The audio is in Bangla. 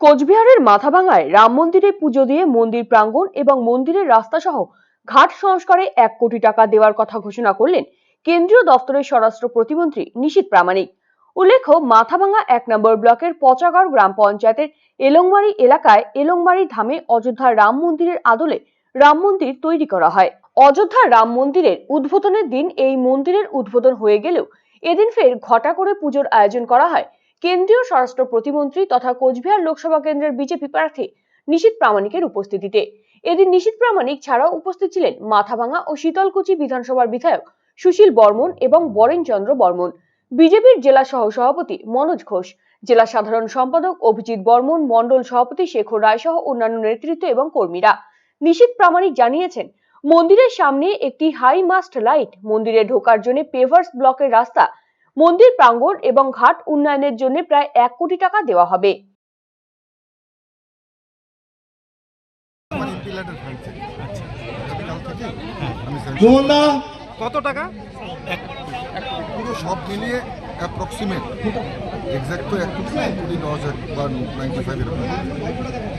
কোচবিহারের মাথাভাঙায় রাম মন্দিরে পুজো দিয়ে মন্দির প্রাঙ্গণ এবং মন্দিরের রাস্তা সহ ঘাট সংস্কারে এক কোটি টাকা দেওয়ার কথা ঘোষণা করলেন কেন্দ্রীয় দপ্তরের স্বরাষ্ট্র প্রতিমন্ত্রী নিশীত প্রামাণিক। উল্লেখ্য মাথাভাঙা এক নম্বর ব্লকের পচাগড় গ্রাম পঞ্চায়েতের এলংমারি এলাকায় এলংমারি ধামে অযোধ্যার রাম মন্দিরের আদলে রাম মন্দির তৈরি করা হয়। অযোধ্যার রাম মন্দিরের উদ্বোধনের দিন এই মন্দিরের উদ্বোধন হয়ে গেলেও এদিন ফের ঘটা করে পুজোর আয়োজন করা হয় কেন্দ্রীয় স্বরাষ্ট্র প্রতিমন্ত্রী তথা কোচবিহার লোকসভা কেন্দ্রের বিজেপি প্রার্থী নিশীত প্রামাণিকের উপস্থিতিতে। এদিন নিশীত প্রামাণিক ছাড়াও উপস্থিত ছিলেন মাথাভাঙা ও শীতলকুচি বিধানসভার বিধায়ক সুশীল বর্মন এবং বরেন চন্দ্র বর্মন। বিজেপির জেলা সহ সভাপতি মনোজ ঘোষ, জেলা সাধারণ সম্পাদক অভিজিৎ বর্মন মন্ডল সভাপতি শেখর রায় সহ অন্যান্য নেতৃত্ব এবং কর্মীরা। নিশীত প্রামাণিক জানিয়েছেন, মন্দিরের সামনে একটি হাই মাস্ট লাইট মন্দিরে ঢোকার জন্য পেভার্স ব্লকের রাস্তা মন্দির প্রাঙ্গণ এবং ঘাট উন্নয়নের জন্য প্রায় এক কোটি টাকা দেওয়া হবে। কত টাকা? পুরো সব মিলিয়ে অ্যাপ্রক্সিমেট এক্সাক্ট তো এক কোটি দশ এক বা নাইনটি ফাইভ এরকম।